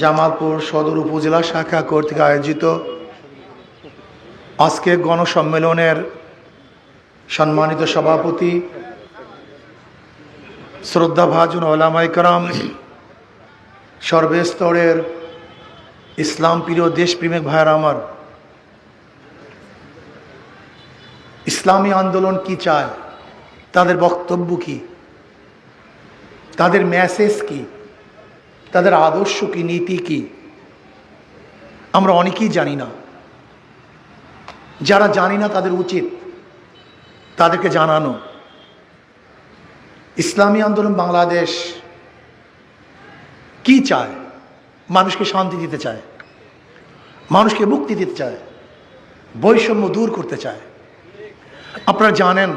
জামালপুর সদর উপজেলা শাখা কর্তৃক আয়োজিত আজকে গণসম্মেলনের সম্মানিত সভাপতি শ্রদ্ধাভাজন ওলামাইকরাম সর্বস্তরের ইসলাম প্রিয় দেশপ্রেমিক ভাইয়ের আমার, ইসলামী আন্দোলন কি চায়? তাদের বক্তব্য কি? তাদের মেসেজ কি? তাদের আদর্শ কি, নীতি কি? আমরা অনেকেই জানি না। যারা জানি না তাদের উচিত তাদেরকে জানানো। ইসলামী আন্দোলন বাংলাদেশ কি চায়? মানুষকে শান্তি দিতে চায়, মানুষকে মুক্তি দিতে চায়, বৈষম্য দূর করতে চায়। আপনারা জানেন,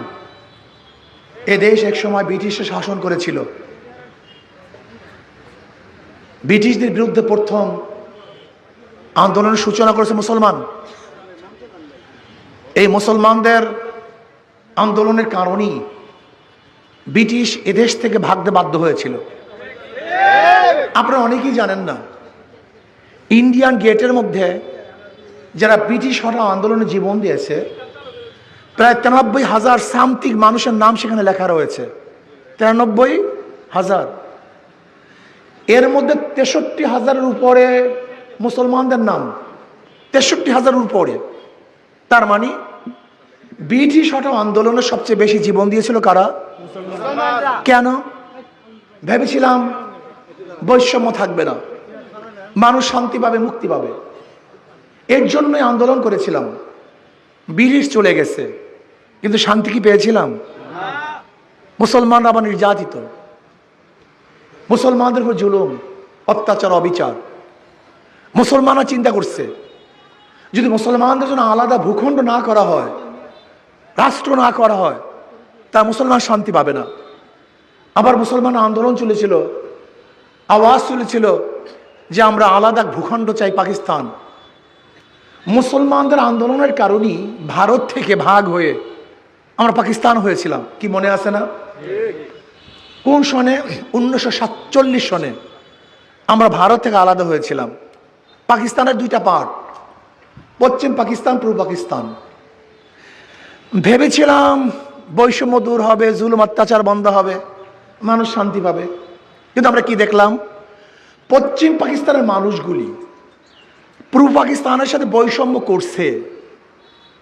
এ দেশ একসময় ব্রিটিশে শাসন করেছিল। ব্রিটিশদের বিরুদ্ধে প্রথম আন্দোলনের সূচনা করেছে মুসলমান। এই মুসলমানদের আন্দোলনের কারণেই ব্রিটিশ এদেশ থেকে ভাগতে বাধ্য হয়েছিল। আপনারা অনেকেই জানেন না, ইন্ডিয়ান গেটের মধ্যে যারা ব্রিটিশ হঠাৎ আন্দোলনে জীবন দিয়েছে, প্রায় তিরানব্বই হাজার সামথিং মানুষের নাম সেখানে লেখা রয়েছে। তিরানব্বই হাজার। এর মধ্যে তেষট্টি হাজারের উপরে মুসলমানদের নাম। তেষট্টি হাজারের উপরে। তার মানে ব্রিটিশ হঠাৎ আন্দোলনে সবচেয়ে বেশি জীবন দিয়েছিল কারা? কেন? ভেবেছিলাম বৈষম্য থাকবে না। মানুষ শান্তি পাবে মুক্তি পাবে। এর জন্যই আন্দোলন করেছিলাম। ব্রিটিশ চলে গেছে। কিন্তু শান্তি কি পেয়েছিলাম? মুসলমানরা আবার নির্যাতিত। মুসলমানদের উপর জুলুম, অত্যাচার, অবিচার। মুসলমানরা চিন্তা করছে, যদি মুসলমানদের জন্য আলাদা ভূখণ্ড না করা হয়, রাষ্ট্র না করা হয়, তা মুসলমান শান্তি পাবে না। আবার মুসলমান আন্দোলন চলেছিল, আওয়াজ চলেছিল যে আমরা আলাদা ভূখণ্ড চাই পাকিস্তান। মুসলমানদের আন্দোলনের কারণেই ভারত থেকে ভাগ হয়ে আমরা পাকিস্তান হয়েছিলাম। কি মনে আছে না? কোন সনে? উনিশশো সাতচল্লিশ সনে আমরা ভারত থেকে আলাদা হয়েছিলাম। পাকিস্তানের দুইটা পার্ট পশ্চিম পাকিস্তান, পূর্ব পাকিস্তান। ভেবেছিলাম বৈষম্য দূর হবে, জুলুম অত্যাচার বন্ধ হবে, মানুষ শান্তি পাবে। কিন্তু আমরা কি দেখলাম? পশ্চিম পাকিস্তানের মানুষগুলি পূর্ব পাকিস্তানের সাথে বৈষম্য করছে।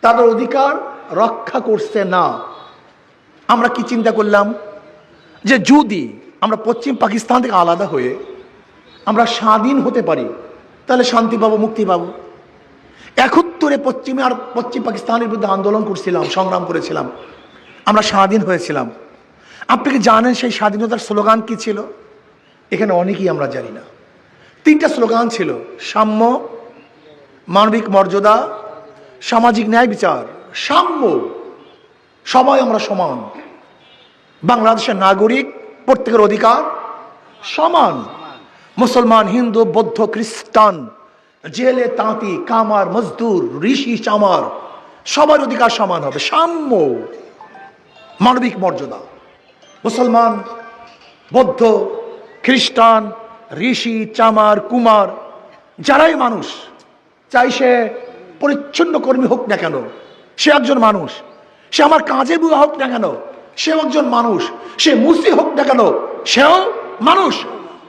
তাদের অধিকার রক্ষা করছে না। আমরা কি চিন্তা করলাম? যে যদি আমরা পশ্চিম পাকিস্তান থেকে আলাদা হয়ে আমরা স্বাধীন হতে পারি, তাহলে শান্তি পাবো, মুক্তি পাবো। একত্তরে পশ্চিমে আর পশ্চিম পাকিস্তানের বিরুদ্ধে আন্দোলন করছিলাম, সংগ্রাম করেছিলাম, আমরা স্বাধীন হয়েছিলাম। আপনি কি জানেন সেই স্বাধীনতার স্লোগান কি ছিল? এখানে অনেকেই আমরা জানি না। তিনটা স্লোগান ছিল, সাম্য, মানবিক মর্যাদা, সামাজিক ন্যায় বিচার। সাম্য, সবাই আমরা সমান। বাংলাদেশের নাগরিক, প্রত্যেকের অধিকার সমান। মুসলমান, হিন্দু, বৌদ্ধ, খ্রিস্টান, জেলে, তাঁতি, কামার, মজদুর, ঋষি, চামার, সবার অধিকার সমান হবে। সাম্য, মানবিক মর্যাদা। মুসলমান, বৌদ্ধ, খ্রিস্টান, ঋষি, চামার, কুমার, যারাই মানুষ, চাই সে পরিচ্ছন্ন কর্মী হোক না কেন, সে একজন মানুষ, সে আমার কাজে বুয়া হোক না কেন সেও একজন মানুষ। সে মুসি হোক না কেন, সেও মানুষ।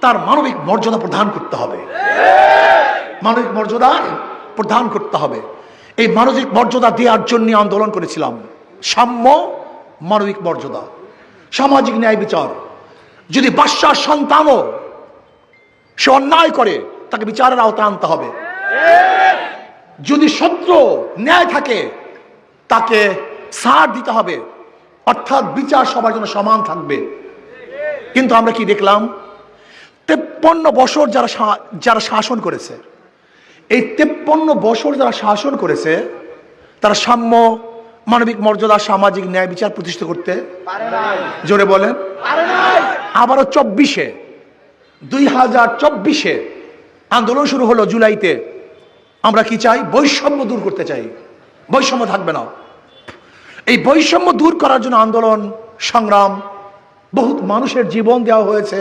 তার মানবিক মর্যাদা প্রদান করতে হবে। মানবিক মর্যাদা প্রদান করতে হবে। এই মানবিক মর্যাদা দেওয়ার জন্য আন্দোলন করেছিলাম। সাম্য মানবিক মর্যাদা। সামাজিক ন্যায় বিচার। যদি বাচ্চার সন্তানও সে অন্যায় করে, তাকে বিচারের আওতা আনতে হবে। যদি সত্য ন্যায় থাকে, তাকে সার দিতে হবে। অর্থাৎ বিচার সবার জন্য সমান থাকবে। কিন্তু আমরা কি দেখলাম? তেপ্পন্ন বছর যারা যারা শাসন করেছে, এই তেপ্পন্ন বছর যারা শাসন করেছে, তারা সাম্য, মানবিক মর্যাদা, সামাজিক ন্যায় বিচার প্রতিষ্ঠা করতে জোরে বলেন। আবারও চব্বিশে, দুই হাজার চব্বিশে আন্দোলন শুরু হলো জুলাইতে। আমরা কি চাই? বৈষম্য দূর করতে চাই। বৈষম্য থাকবে না। এই বৈষম্য দূর করার জন্য আন্দোলন, সংগ্রাম, বহুত মানুষের জীবন দেওয়া হয়েছে,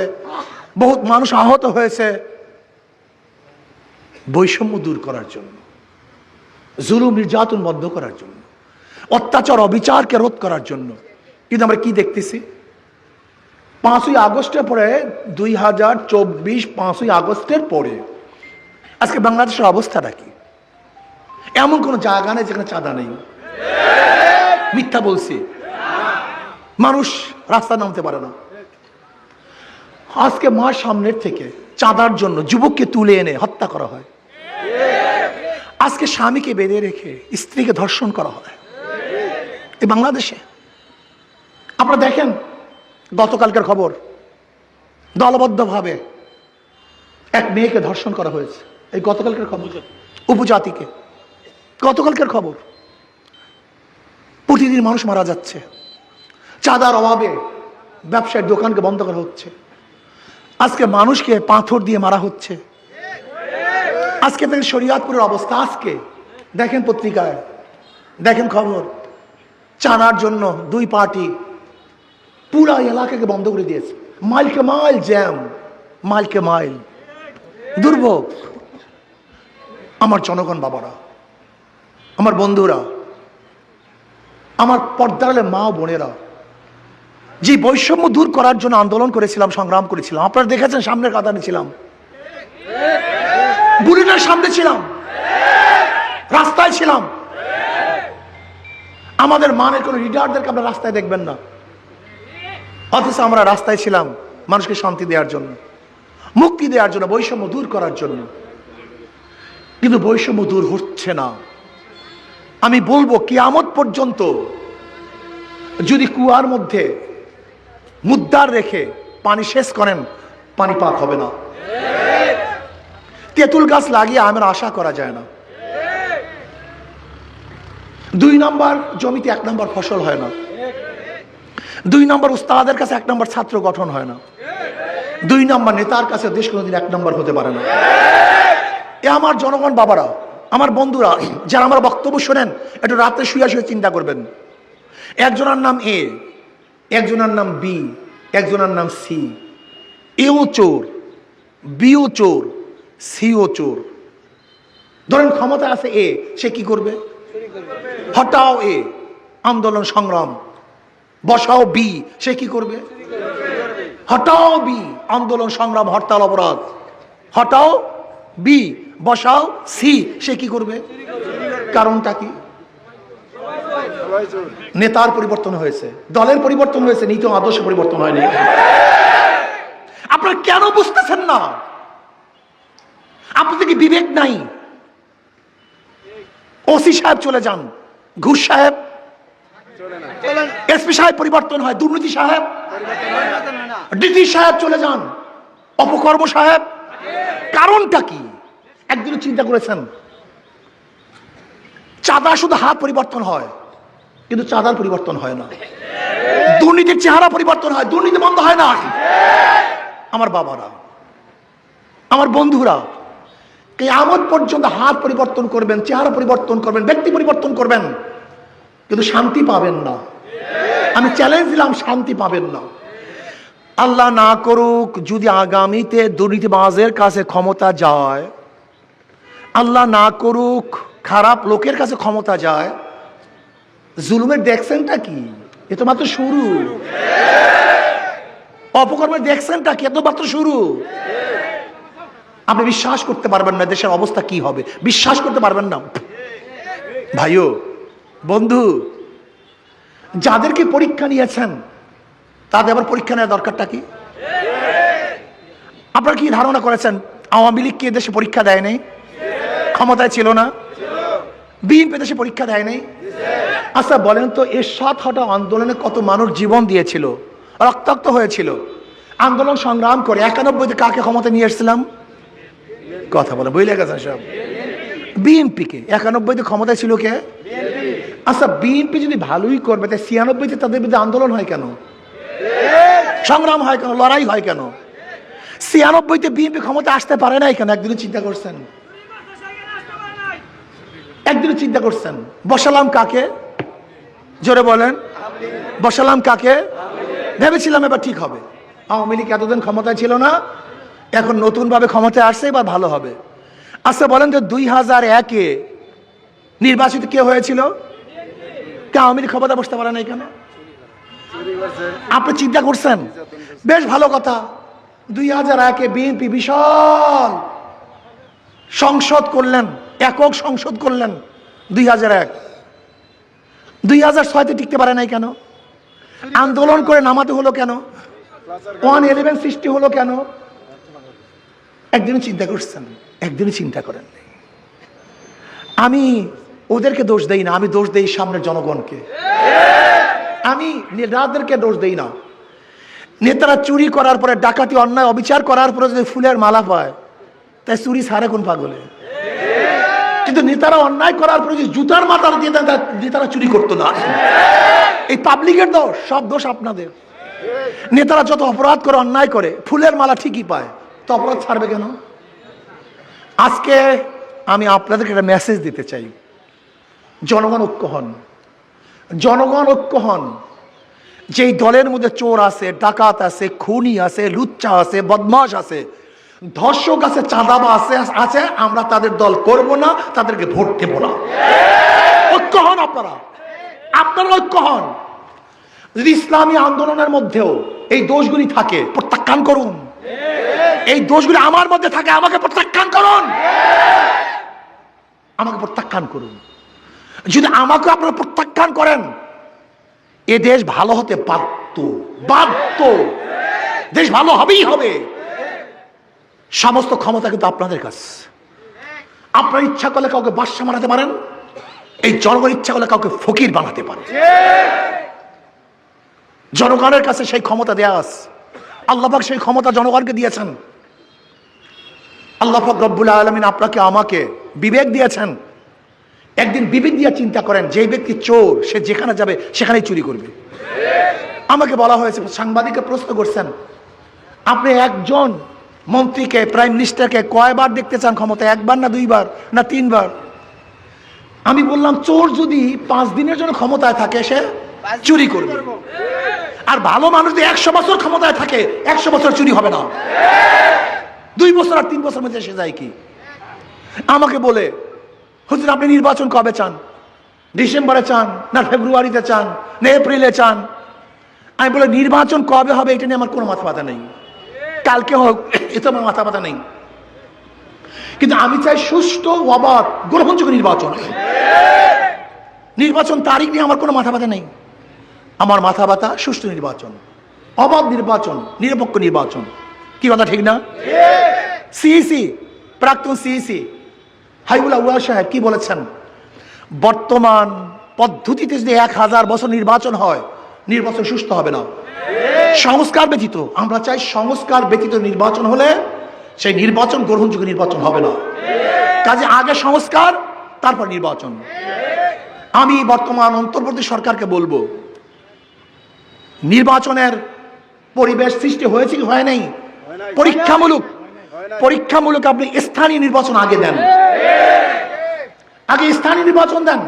বহুত মানুষ আহত হয়েছে। বৈষম্য দূর করার জন্য, জুলুম নির্যাতন বন্ধ করার জন্য, অত্যাচার, অবিচারকে রোধ করার জন্য। কিন্তু আমরা কি দেখতেছি? পাঁচই আগস্টের পরে, দুই হাজার চব্বিশ পাঁচই আগস্টের পরে, আজকে বাংলাদেশের অবস্থাটা কি? এমন কোনো জায়গা নেই যেখানে চাঁদা নেই। মিথ্যা বলছি। মানুষ রাস্তা নামতে পারে না। আজকে মার সামনের থেকে চাঁদার জন্য যুবককে তুলে এনে হত্যা করা হয়। আজকে স্বামীকে বেঁধে রেখে স্ত্রীকে ধর্ষণ করা হয়। এই বাংলাদেশে। আপনারা দেখেন গতকালকার খবর। দলবদ্ধভাবে এক মেয়েকে ধর্ষণ করা হয়েছে। এই গতকালকার খবর। উপজাতিকে। গতকালকার খবর। প্রতিদিন মানুষ মারা যাচ্ছে। চাঁদার অভাবে ব্যবসায়ের দোকানকে বন্ধ করা হচ্ছে। আজকে মানুষকে পাথর দিয়ে মারা হচ্ছে। আজকে দেখেন শরিয়াতপুরের অবস্থা। আজকে দেখেন পত্রিকায়, দেখেন খবর। চানার জন্য দুই পার্টি পুরা এলাকাকে বন্ধ করে দিয়েছে। মাইলকে মাইল জ্যাম মাইলকে মাইল। দুর্ভোগ। আমার জনগণ বাবারা, আমার বন্ধুরা আমার পর্দালে মা ও বোনেরা, যে বৈষম্য দূর করার জন্য আন্দোলন করেছিলাম, সংগ্রাম করেছিলাম, আপনারা দেখেছেন সামনের কাতারে ছিলাম। বুলেটের সামনে ছিলাম। রাস্তায় ছিলাম। আমাদের মানের কোনো লিডারদেরকে আপনারা রাস্তায় দেখবেন না। অথচ আমরা রাস্তায় ছিলাম মানুষকে শান্তি দেওয়ার জন্য, মুক্তি দেওয়ার জন্য, বৈষম্য দূর করার জন্য। কিন্তু বৈষম্য দূর হচ্ছে না। আমি বলব, কিয়ামত পর্যন্ত যদি কুয়ার মধ্যে মুদ্রার রেখে পানি শেষ করেন, পানি পাক হবে না। তেঁতুল গাছ লাগিয়ে আমের আশা করা যায় না। দুই নম্বর জমিতে এক নম্বর ফসল হয় না। দুই নম্বর উস্তাদের কাছে এক নম্বর ছাত্র গঠন হয় না। দুই নম্বর নেতার কাছে দেশ কোনোদিন এক নম্বর হতে পারে না। এ আমার জনগণ বাবারা আমার বন্ধুরা, যারা আমার বক্তব্য শোনেন, একটু রাতে শুয়ে শুয়ে চিন্তা করবেন। একজনের নাম এ, একজনের নাম বি, একজনের নাম সি। এও চোর বিও চোর সিও চোর। ধরেন ক্ষমতা আছে এ, সে কি করবে? হটাও এ, আন্দোলন সংগ্রাম। বসাও বি, সে কি করবে? হটাও বি, আন্দোলন সংগ্রাম, হরতাল, অপরাধ। হটাও বি, বসাও, সি, সে কি করবে? কারণটা কি? নেতার পরিবর্তন হয়েছে, দলের পরিবর্তন হয়েছে, নীতি আদর্শ পরিবর্তন হয়নি। আপনারা কেন বুঝতেছেন না? আপনাদের কি বিবেক নাই? ওসি সাহেব চলে যান, ঘুষ সাহেব এসপি সাহেব পরিবর্তন হয়, দুর্নীতি সাহেব ডিটি সাহেব চলে যান, অপকর্ম সাহেব, কারণটা কি? একদিন চিন্তা করেছেন? চাঁদা শুধু হাত পরিবর্তন হয়, কিন্তু চাঁদার পরিবর্তন হয় না। দুর্নীতির চেহারা পরিবর্তন হয়, দুর্নীতি বন্ধ হয় না। আমার বাবারা, আমার বন্ধুরা, কেয়ামত পর্যন্ত হাত পরিবর্তন করবেন, চেহারা পরিবর্তন করবেন, ব্যক্তি পরিবর্তন করবেন, কিন্তু শান্তি পাবেন না। আমি চ্যালেঞ্জ দিলাম, শান্তি পাবেন না। আল্লাহ না করুক, যদি আগামীতে দুর্নীতিবাজের কাছে ক্ষমতা যায় আল্লাহ না করুক, খারাপ লোকের কাছে ক্ষমতা যায়। জুলুমের দেখছেনটা কি? এ তো মাত্র শুরু। অপকর্মের দেখছেনটা কি? এত মাত্র শুরু। আপনি বিশ্বাস করতে পারবেন না দেশের অবস্থা কি হবে। বিশ্বাস করতে পারবেন না। ভাইও, বন্ধু, যাদেরকে পরীক্ষা নিয়েছেন, তাদের আবার পরীক্ষা নেওয়ার দরকারটা কি? আপনারা কি ধারণা করেছেন, আওয়ামী লীগ কি দেশে পরীক্ষা দেয় নাই? ক্ষমতায় ছিল না? বিএনপি দেশে পরীক্ষা দেয় নাই। আচ্ছা বলেন তো এর সাত হটা আন্দোলনে কত মানুষ জীবন দিয়েছিল, রক্তাক্ত হয়েছিল? আন্দোলন সংগ্রাম করে একানব্বইতে কাকে ক্ষমতা নিয়ে এসেছিলাম? কথা বলে বুঝলে লেগেছেন সব। বিএনপিকে, একানব্বইতে ক্ষমতায় ছিল কে? আচ্ছা বিএনপি যদি ভালোই করবে, তাই ছিয়ানব্বইতে তাদের বিরুদ্ধে আন্দোলন হয় কেন? সংগ্রাম হয় কেন? লড়াই হয় কেন? ছিয়ানব্বইতে বিএনপি ক্ষমতা আসতে পারে নাই কেন? একদিনও চিন্তা করছেন? একদিনও চিন্তা করছেন? বসালাম কাকে? জোরে বলেন। বসালাম কাকে? ভেবেছিলাম এবার ঠিক হবে। আওয়ামী লীগ এতদিন ক্ষমতায় ছিল না, এখন নতুনভাবে ক্ষমতায় আসছে, এবার ভালো হবে। আচ্ছা বলেন যে দুই হাজার একে নির্বাচিত কে হয়েছিল? কে আওয়ামী লীগ ক্ষমতা বসতে পারে না কেন আপনি চিন্তা করছেন? বেশ ভালো কথা। দুই হাজার একে বিএনপি বিশাল সংসদ করলেন। একক সংসদ করলেন দুই হাজার এক। দুই হাজার ছয়তে টিকতে পারে নাই কেন? আন্দোলন করে নামাতে হলো কেন? ওয়ান ইলেভেন সৃষ্টি হলো কেন? একদিনও চিন্তা করছেন, একদিনও চিন্তা করেন আমি ওদেরকে দোষ দেই না, আমি দোষ দেই সামনের জনগণকে। আমি নেতাদেরকে দোষ দেই না। নেতারা চুরি করার পরে, ডাকাতি, অন্যায়, অবিচার করার পরে যদি ফুলের মালা পায়, তাই চুরি সারে কোন পাগলে? কিন্তু নেতারা অন্যায় করার পরে জুতার মাথার দিয়ে নেতারা চুরি করতো না। এই পাবলিকের দোষ, সব দোষ আপনাদের। নেতারা যত অপরাধ করে, অন্যায় করে, ফুলের মালা ঠিকই পায়, তো অপরাধ ছাড়বে কেন? আজকে আমি আপনাদেরকে একটা মেসেজ দিতে চাই। জনগণ ঐক্য হন। জনগণ ঐক্য হন। যেই দলের মধ্যে চোর আছে, ডাকাত আছে, খুনি আছে, লুচ্চা আছে বদমাস আছে ধর্ষক আছে চাঁদাবা আছে আছে, আমরা তাদের দল করব না, তাদেরকে ভোট দেব না। ঐক্য হন আপনারা। আপনারা ঐক্য হন। যদি ইসলামী আন্দোলনের মধ্যেও এই দোষগুলি থাকে, প্রত্যাখ্যান করুন। এই দোষগুলি আমার মধ্যে থাকে, আমাকে প্রত্যাখ্যান করুন। আমাকে প্রত্যাখ্যান করুন। যদি আমাকে আপনারা প্রত্যাখ্যান করেন, এ দেশ ভালো হতে বাধ্য বাধ্য। দেশ ভালো হবেই হবে। সমস্ত ক্ষমতা কিন্তু আপনাদের কাছে। আপনার ইচ্ছা করলে কাউকে বাদশা বানাতে পারেন, এই জনগণ ইচ্ছা করলে কাউকে ফকির বানাতে পারে জনগণের কাছে সেই ক্ষমতা দেয়া আছে। আল্লাহাক সেই ক্ষমতা জনগণকে দিয়েছেন। আল্লাহাক রব্বুল আলমিন আপনাকে, আমাকে বিবেক দিয়েছেন। একদিন বিবেক দিয়ে চিন্তা করেন, যে ব্যক্তি চোর, সে যেখানে যাবে, সেখানেই চুরি করবে। আমাকে বলা হয়েছে, সাংবাদিককে প্রশ্ন করছেন, আপনি একজন মন্ত্রীকে প্রাইম মিনিস্টারকে কয়বার দেখতে চান ক্ষমতা? একবার না দুইবার না তিনবার? আমি বললাম, চোর যদি পাঁচ দিনের জন্য ক্ষমতায় থাকে, সে চুরি করবে। আর ভালো মানুষ যদি একশো বছর ক্ষমতায় থাকে, একশো বছর চুরি হবে না। দুই বছর আর তিন বছর মধ্যে এসে যায় কি? আমাকে বলে, হুজুর, আপনি নির্বাচন কবে চান? ডিসেম্বরে চান না ফেব্রুয়ারিতে চান না এপ্রিলে চান? আমি বলে, নির্বাচন কবে হবে এটা নিয়ে আমার কোনো মাথা ব্যথা নেই। কালকে হোক এতে আমার মাথা ব্যথা নেই। কিন্তু আমি চাই সুষ্ঠু অবাধ গ্রহণযোগ্য নির্বাচন। নির্বাচন তারিখ নিয়ে আমার কোনো মাথা ব্যথা নেই। আমার মাথা ব্যথা সুষ্ঠু নির্বাচন, অবাধ নির্বাচন, নিরপেক্ষ নির্বাচন। কি কথা, ঠিক না? সিইসি, প্রাক্তন সিইসি হাইবুল্লাহ উয়া সাহেব কি বলেছেন? বর্তমান পদ্ধতিতে যদি এক হাজার বছর নির্বাচন হয়, নির্বাচন সুস্থ হবে না। সংস্কার ব্যতীত, আমরা চাই সংস্কার ব্যতীত নির্বাচন হলে সেই নির্বাচন গ্রহণযোগ্য নির্বাচন হবে না। কাজে আগে সংস্কার, তারপর নির্বাচন। আমি বর্তমান অন্তর্বর্তী সরকারকে বলব, নির্বাচনের পরিবেশ সৃষ্টি হয়েছে কি হয় নাই? পরীক্ষামূলক পরীক্ষামূলক আপনি স্থানীয় নির্বাচন আগে দেন। আগে স্থানীয় নির্বাচন দেন।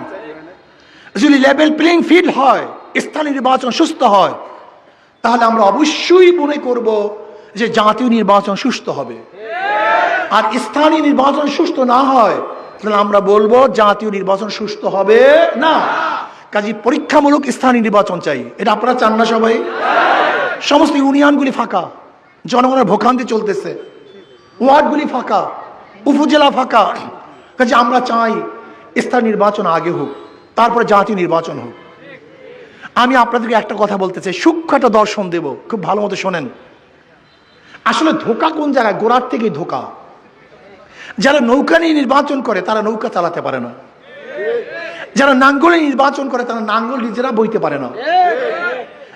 যদি লেভেল প্লেইং ফিল্ড হয়, স্থানীয় নির্বাচন সুস্থ হয় তাহলে আমরা অবশ্যই মনে করব যে জাতীয় নির্বাচন সুস্থ হবে। আর স্থানীয় নির্বাচন সুস্থ না হয়, তাহলে আমরা বলব জাতীয় নির্বাচন সুস্থ হবে না। কাজে পরীক্ষামূলক স্থানীয় নির্বাচন চাই। এটা আপনারা চান না সবাই? সমস্ত ইউনিয়নগুলি ফাঁকা। জনগণের ভোগান্তি চলতেছে। ওয়ার্ডগুলি ফাঁকা। উপজেলা ফাঁকা। কাজে আমরা চাই স্থানীয় নির্বাচন আগে হোক, তারপরে জাতীয় নির্বাচন হোক। আমি আপনাদেরকে একটা কথা বলতে চাই। সূক্ষ্ম একটা দর্শন দেব। খুব ভালো মতো শোনেন। আসলে ধোকা কোন জায়গায়? গোড়ার থেকেই ধোকা। যারা নৌকা নিয়ে নির্বাচন করে, তারা নৌকা চালাতে পারে না। যারা নাঙ্গলে নির্বাচন করে, তারা নাঙ্গল নিজেরা বইতে পারে না।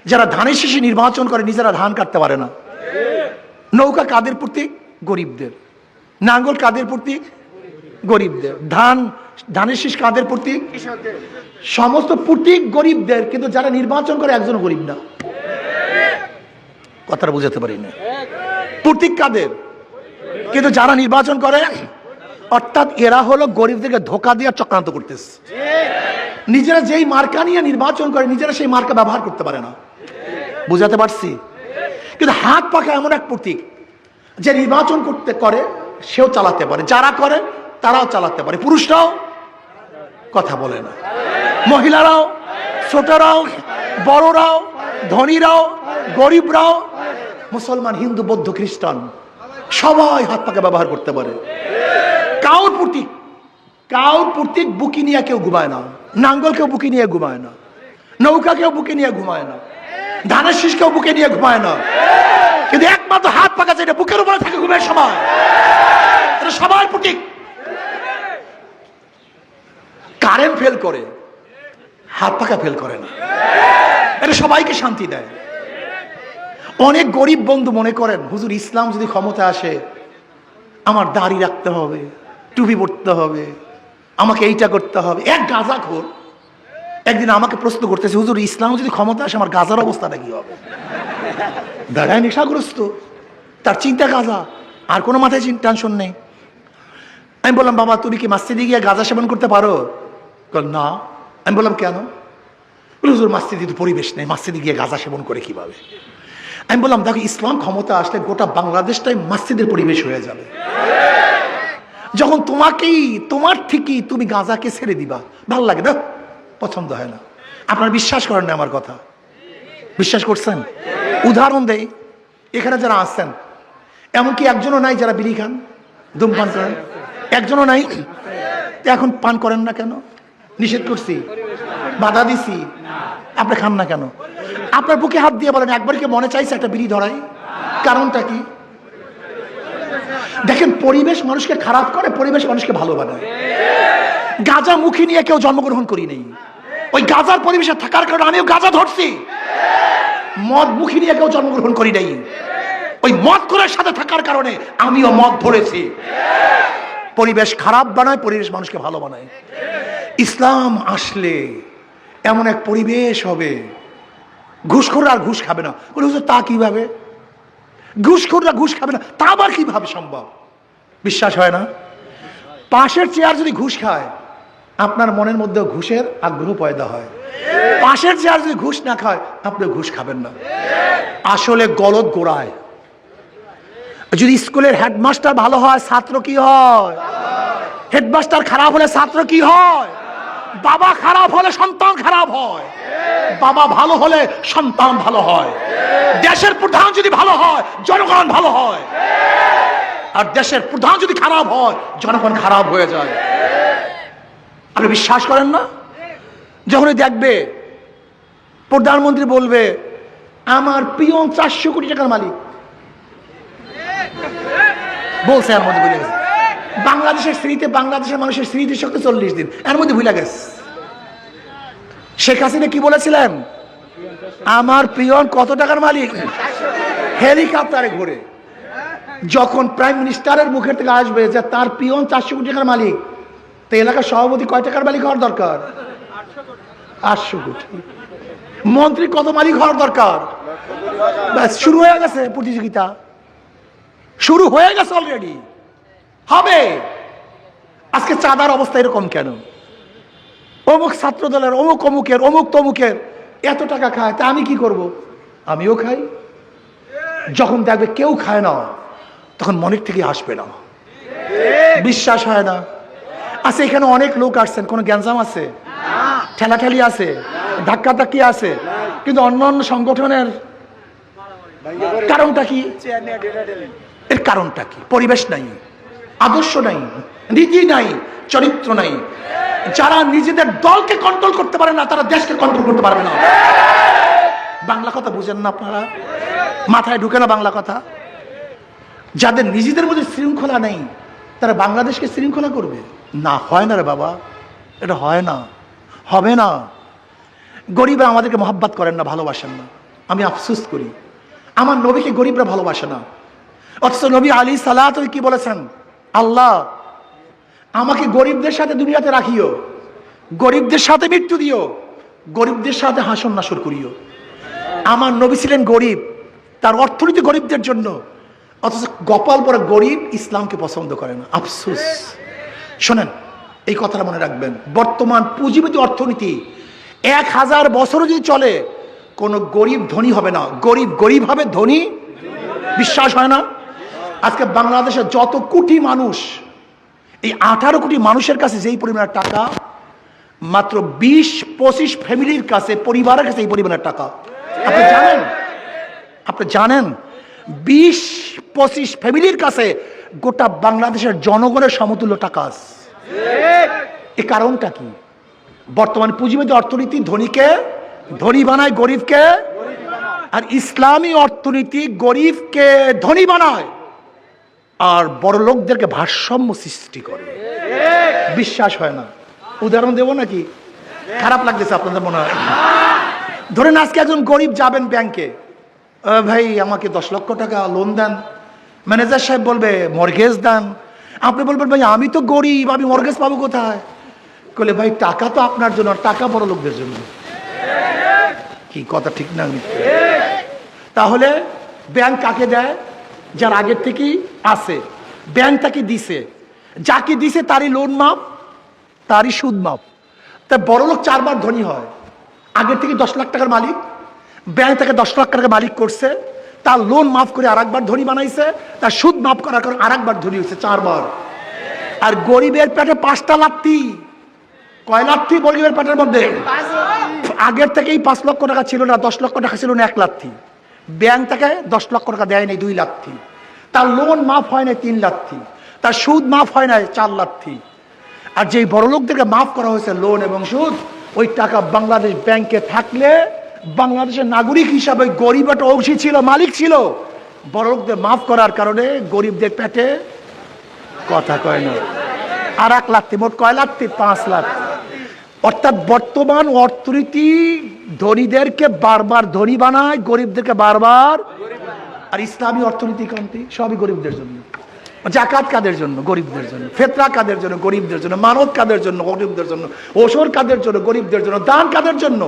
যারা ধানের শেষে নির্বাচন করে, নিজেরা ধান কাটতে পারে না। নৌকা কাদের প্রতি? গরিবদের। নাঙ্গল কাদের প্রতীক গরিবদের। ধান ধানের শীষ কাদের প্রতীক সমস্ত প্রতীক গরিবদের কিন্তু যারা নির্বাচন করে একজন গরিব না। কথাটা বুঝাতে পারি না প্রতীক কাদের? কিন্তু যারা নির্বাচন করে অর্থাৎ এরা হলো গরিবদেরকে ধোকা দিয়ে চক্রান্ত করতেছে। নিজেরা যেই মার্কা নিয়ে নির্বাচন করে নিজেরা সেই মার্কা ব্যবহার করতে পারে না। বুঝাতে পারছি? কিন্তু হাত পাখা এমন এক প্রতীক যে নির্বাচন করতে করে সেও চালাতে পারে। যারা করে তারাও চালাতে পারে। পুরুষরাও কথা বলে না। মহিলারাও, ছোটরাও, বড়রাও, ধনীরাও, গরিবরাও, মুসলমান, হিন্দু, বৌদ্ধ, খ্রিস্টান, সবাই হাত পাকে ব্যবহার করতে পারে। কাউর প্রতীক কাউর প্রতীক বুকি নিয়ে কেউ ঘুমায় না। নাঙ্গল কেউ বুকি নিয়ে ঘুমায় না। নৌকা কেউ বুকে নিয়ে ঘুমায় না। ধানের শীষ কেউ বুকে নিয়ে ঘুমায় না। কিন্তু একমাত্র হাত পাকা যেটা বুকের উপরে থাকে ঘুমের সময় এটা সবার প্রতীক কারেন্ট ফেল করে, হাত পাকা ফেল করে না। এটা সবাইকে শান্তি দেয়। অনেক গরিব বন্ধু মনে করেন, হুজুর, ইসলাম যদি ক্ষমতা আসে, আমার দাড়ি রাখতে হবে, টুপি পড়তে হবে, আমাকে এইটা করতে হবে। এক গাঁজা খোর একদিন আমাকে প্রশ্ন করতেছে, হুজুর, ইসলাম যদি ক্ষমতা আসে, আমার গাজার অবস্থাটা কি হবে? দাঁড়ায় নেশাগ্রস্ত। তার চিন্তা গাজা, আর কোনো মাথায় টেনশন নেই। আমি বললাম, বাবা, তুমি কি মাস্তিদি গিয়ে গাঁজা সেবন করতে পারো? বলল, না। আমি বললাম কেন? বলে, হুজুর মাস্তিদি তো পরিবেশ নেই। মাস্তিদি গিয়ে গাঁজা সেবন করে কীভাবে? আমি বললাম দেখো ইসলাম ক্ষমতা আসলে গোটা বাংলাদেশটাই মাস্তিদের পরিবেশ হয়ে যাবে। যখন তোমাকেই তোমার ঠিকই তুমি গাঁজাকে ছেড়ে দিবা ভালো লাগে না? পছন্দ হয় না। আপনারা বিশ্বাস করেন না আমার কথা? বিশ্বাস করছেন? উদাহরণ দেই। এখানে যারা আসছেন এমনকি একজনও নাই যারা বিড়ি খান ধূমপান করেন। একজনও নাই? এখন পান করেন না কেন? নিষেধ করছি। বাধা দিছি। আপনি খান না কেন? আপনার বুকে হাত দিয়ে বলেন, একবার কি মনে চাইছে একটা বিড়ি ধরাই? কারণটা কি? দেখেন, পরিবেশ মানুষকে খারাপ করে, পরিবেশ মানুষকে ভালো বানায়। গাজা মুখী নিয়ে কেউ জন্মগ্রহণ করি নেই। ওই গাজার পরিবেশে থাকার কারণে আমিও গাজা ধরছি। মদ মুখী নিয়ে কেউ জন্মগ্রহণ করি নাই। ওই মদ করার সাথে থাকার কারণে আমিও মদ ধরেছি। পরিবেশ খারাপ বানায়, পরিবেশ মানুষকে ভালো বানায়। ইসলাম আসলে এমন এক পরিবেশ হবে। ঘুষখোররা আর ঘুষ খাবে না। বলে, হুজুর, তা কীভাবে? ঘুষখোররা ঘুষ খাবে না, তা আবার কীভাবে সম্ভব? বিশ্বাস হয় না? পাশের চেয়ার যদি ঘুষ খায়, আপনার মনের মধ্যে ঘুষের আগ্রহ পয়দা হয়। পাশের চেয়ার যদি ঘুষ না খায় আপনি ঘুষ খাবেন না। আসলে গলদ গোড়ায়। যদি স্কুলের হেডমাস্টার ভালো হয়, ছাত্র কি হয়? হেডমাস্টার খারাপ হলে ছাত্র কি হয়? বাবা খারাপ হলে সন্তান খারাপ হয়। বাবা ভালো হলে সন্তান ভালো হয়। দেশের প্রধান যদি ভালো হয়, জনগণ ভালো হয়। আর দেশের প্রধান যদি খারাপ হয়, জনগণ খারাপ হয়ে যায়। আপনি বিশ্বাস করেন না? যখনই দেখবে, প্রধানমন্ত্রী বলবে, আমার পিয়ন চারশো কোটি টাকার মালিক। বলছে এর মধ্যে ভুলে গেছে। বাংলাদেশের স্মৃতিতে বাংলাদেশের মানুষের স্মৃতি শক্তি চল্লিশ দিন। এর মধ্যে ভুলে গেছে। শেখ হাসিনা কি বলেছিলেন? আমার পিয়ন কত টাকার মালিক? হেলিকপ্টারে ঘুরে। যখন প্রাইম মিনিস্টারের মুখের থেকে আসবে যে তার পিয়ন চারশো কোটি টাকার মালিক, তো এলাকার সভাপতি কয় টাকার মালিক হওয়ার দরকার? আটশো কোটি। মন্ত্রী কত মালিক হওয়ার দরকার? ব্যাস, শুরু হয়ে গেছে প্রতিযোগিতা। শুরু হয়ে গেছে অলরেডি হবে। আজকে চাঁদার অবস্থা এরকম কেন? অমুক ছাত্র দলের অমুক অমুকের, অমুক তমুকের এত টাকা খায়, তা আমি কি করব? আমিও খাই। যখন দেখবে কেউ খায় না, তখন মনের থেকে আসবে না। বিশ্বাস হয় না। আচ্ছা এখানে অনেক লোক আসছেন, কোনো গ্যাঞ্জাম আছে? ঠেলাঠেলি আছে ধাক্কা ধাক্কি আছে, কিন্তু অন্য অন্য সংগঠনের কারণটা কি? এর কারণটা কি? পরিবেশ নাই। আদর্শ নাই নীতি নাই, চরিত্র নাই। যারা নিজেদের দলকে কন্ট্রোল করতে পারে না, তারা দেশকে কন্ট্রোল করতে পারবে না। বাংলা কথা বুঝেন না আপনারা? মাথায় ঢুকে না বাংলা কথা? যাদের নিজেদের মধ্যে শৃঙ্খলা নেই, তারা বাংলাদেশকে শৃঙ্খলা করবে? না, হয় না রে বাবা। এটা হয় না। হবে না। গরিবরা আমাদেরকে মহাব্বাত করেন না, ভালোবাসেন না। আমি আফসুস করি। আমার নবীকে গরিবরা ভালোবাসে না। অথচ নবী আলী সালাত কি বলেছেন? আল্লাহ, আমাকে গরিবদের সাথে দুনিয়াতে রাখিও, গরিবদের সাথে মৃত্যু দিও, গরিবদের সাথে হাসন নাসর করিও। আমার নবী ছিলেন গরিব, তার অর্থনীতি গরিবদের জন্য, অথচ গপাল পরে গরিব ইসলামকে পছন্দ করে না। আফসুস। শোনেন, এই কথাটা মনে রাখবেন। বর্তমান পুঁজিপতি অর্থনীতি, এক হাজার বছরও যদি চলে, কোনো গরিব ধনী হবে না। গরিব গরিব হবে, ধনী? বিশ্বাস হয় না? আজকে বাংলাদেশে যত কোটি মানুষ এই আঠারো কোটি মানুষের কাছে যেই পরিমাণের টাকা মাত্র বিশ পঁচিশ ফ্যামিলির কাছে পরিবারের কাছে এই পরিমাণের টাকা। আপনি জানেন? আপনি জানেন? বিশ পঁচিশ ফ্যামিলির কাছে গোটা বাংলাদেশের জনগণের সমতুল্য টাকা আছে। এ কারণটা কি? বর্তমান পুঁজিবাদী অর্থনীতি ধনীকে ধনী বানায় গরিবকে আর ইসলামী অর্থনীতি গরিবকে ধনী বানায়। আর বড় লোকদেরকে ভারসাম্য সৃষ্টি করে। বিশ্বাস হয় না। উদাহরণ দেবো নাকি? খারাপ লাগতেছে আপনাদের মনে হয়? ধরেন আজকে একজন গরিব যাবেন ব্যাংকে "আহ, ভাই আমাকে দশ লক্ষ টাকা লোন দেন। ম্যানেজার সাহেব বলবে মর্গেজ দেন। আপনি বলবেন ভাই আমি তো গরিব আমি মর্গেজ পাবো কোথায়? বলে ভাই টাকা তো আপনার জন্য আর টাকা বড় লোকদের জন্য। কি কথা ঠিক না? তাহলে ব্যাংক কাকে দেয়? যার আগের থেকেই আছে। ব্যাংক তাকে দিছে। যাকে দিছে তারই লোন মাপ তারই সুদ মাপ তা বড় লোক চারবার ধনী হয়। আগের থেকে দশ লাখ টাকার মালিক। ব্যাংক তাকে দশ লাখ টাকার মালিক করছে। তার লোন মাফ করে আরেকবার ধনী বানাইছে। তার সুদ মাফ করার কারণে আরেকবার ধনী হয়েছে চারবার। আর গরিবের পেটে পাঁচটা লাত্তি। কয় লাত্তি গরিবের পেটের মধ্যে? আগের থেকেই পাঁচ লক্ষ টাকা ছিল না, দশ লক্ষ টাকা ছিল না, এক লাত্তি। ব্যাংক তাকে দশ লক্ষ টাকা দেয়নি দুই লাত্তি। তার লোন মাফ হয় নাই তিন লাত্তি তার সুদ মাফ হয় নাই চার লাত্তি আর যেই বড় লোকদেরকে মাফ করা হয়েছে লোন এবং সুদ, ওই টাকা বাংলাদেশ ব্যাংকে থাকলে বাংলাদেশের নাগরিক হিসাবে গরিব একটা অংশী ছিল, মালিক ছিল। বড় লোকদের মাফ করার কারণে গরিবদের পেটে কথা কয় না। আর এক লাত্তি মোট কয় লাত্তি পাঁচ লাখ। অর্থাৎ বর্তমান অর্থনীতি ধনীদেরকে বারবার ধনী বানায়, গরিবদেরকে বারবার আর ইসলামী অর্থনীতি কান্তি সবই গরিবদের জন্য। জাকাত কাদের জন্য? গরিবদের জন্য। ফেতরা কাদের জন্য? গরিবদের জন্য। মানত কাদের জন্য? গরিবদের জন্য। ওসর কাদের জন্য? গরিবদের জন্য। দান কাদের জন্য?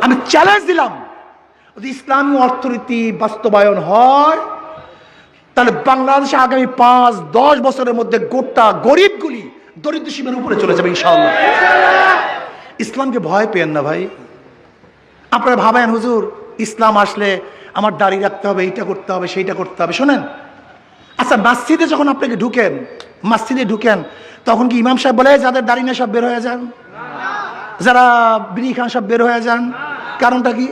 আমি চ্যালেঞ্জ দিলাম। ইসলামী অর্থনীতি বাস্তবায়ন হয়, তাহলে বাংলাদেশে আগামী পাঁচ, দশ বছরের মধ্যে গোটা গরিবগুলি দরিদ্র সীমার উপরে চলে যাবে ইসলামকে ভয় পেয়েন না ভাই। আপনারা ভাবেন, হুজুর, ইসলাম আসলে আমার দাড়ি রাখতে হবে, এইটা করতে হবে, সেইটা করতে হবে, শোনেন। আচ্ছা মসজিদে যখন আপনাকে ঢুকেন, মসজিদে ঢুকেন, তখন কি ইমাম সাহেব বলে যাদের দাড়ি না সব বের হয়ে যান। যারা বিড়ি খান সব বের হয়ে যান। কারণটা কি?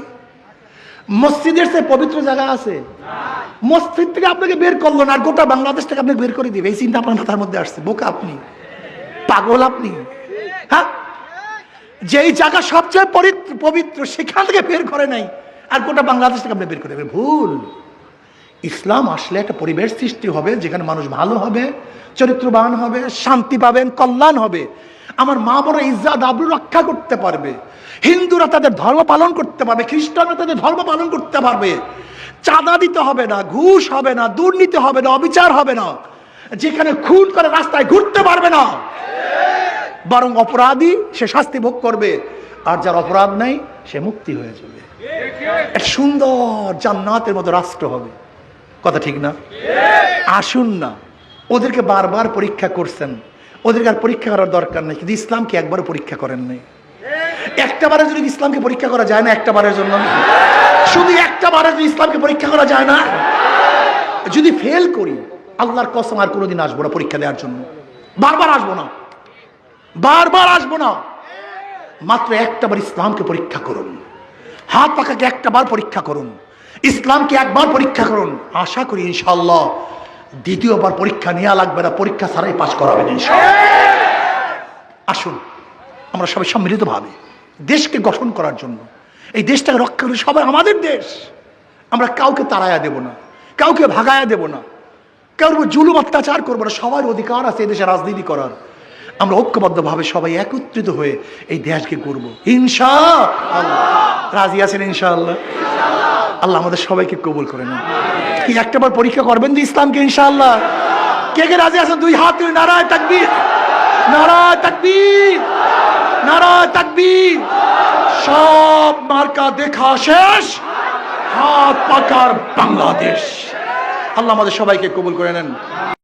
মসজিদের সে পবিত্র জায়গা আছে। মসজিদ থেকে আপনাকে বের করল না, আর গোটা বাংলাদেশ থেকে আপনাকে বের করে দিবে। এই চিন্তা আপনার মাথার মধ্যে আসছে, বোকা আপনি, পাগল আপনি। হ্যাঁ? যেই জায়গা সবচেয়ে পবিত্র, সেখান থেকে বের করে নাই। আর গোটা বাংলাদেশ থেকে আপনি বের করে দেবেন। ভুল। ইসলাম আসলে একটা পরিবেশ সৃষ্টি হবে, যেখানে মানুষ ভালো হবে, চরিত্রবান হবে, শান্তি পাবেন, কল্যাণ হবে। আমার মা বড় ইজ্জাত, আবরু রক্ষা করতে পারবে। হিন্দুরা তাদের ধর্ম পালন করতে পারবে, খ্রিস্টানরা তাদের ধর্ম পালন করতে পারবে। চাঁদা দিতে হবে না, ঘুষ হবে না, দুর্নীতি হবে না, অবিচার হবে না। যেখানে খুন করে রাস্তায় ঘুরতে পারবে না। বরং অপরাধী সে শাস্তি ভোগ করবে, আর যার অপরাধ নাই, সে মুক্তি হয়ে যাবে। সুন্দর জান্নাতের মতো রাষ্ট্র হবে। কথা ঠিক না? আসুন না। ওদেরকে বারবার পরীক্ষা করছেন। ওদেরকে আর পরীক্ষা করার দরকার নেই। কিন্তু ইসলামকে একবারও পরীক্ষা করেন নাই। একটা বারের জন্য ইসলামকে পরীক্ষা করা যায় না একটা বারের জন্য? শুধু একটা বারের জন্য ইসলামকে পরীক্ষা করা যায় না? যদি ফেল করি, আল্লাহর কসম আর কোনোদিন আসব না পরীক্ষা দেওয়ার জন্য। বারবার আসব না। বারবার আসব না। মাত্র একটা বার ইসলামকে পরীক্ষা করুন। হাত পাখাকে একটা বার পরীক্ষা করুন। ইসলামকে একবার পরীক্ষা করুন। আশা করি ইনশাল্লাহ দ্বিতীয়বার পরীক্ষা নেওয়া লাগবে না, পরীক্ষা ছাড়াই পাশ করাবেন আসুন, আমরা সবাই সম্মিলিতভাবে দেশকে গঠন করার জন্য, এই দেশটাকে রক্ষা করে সবাই আমাদের দেশ। আমরা কাউকে তাড়ায়া দেব না, কাউকে ভাগায়া দেব না, কারোর জুলুম অত্যাচার করব না, সবার অধিকার আছে এই দেশে রাজনীতি করার। আমরা ঐক্যবদ্ধভাবে সবাই একত্রিত হয়ে এই দেশকে করব ইনশা রাজি আছেন ইনশাআল্লাহ? আল্লাহ আমাদের সবাইকে কবুল করে নেন। কি একটাবার পরীক্ষা করবেন তো ইসলামকে ইনশাআল্লাহ? কে কে রাজি আছেন? দুই হাত তুলে নারায় তাকবীর। নারায় তাকবীর। নারায় তাকবীর। সব মার্কা দেখা শেষ। হাত পাকার বাংলাদেশ। আল্লাহ আমাদের সবাইকে কবুল করে নেন।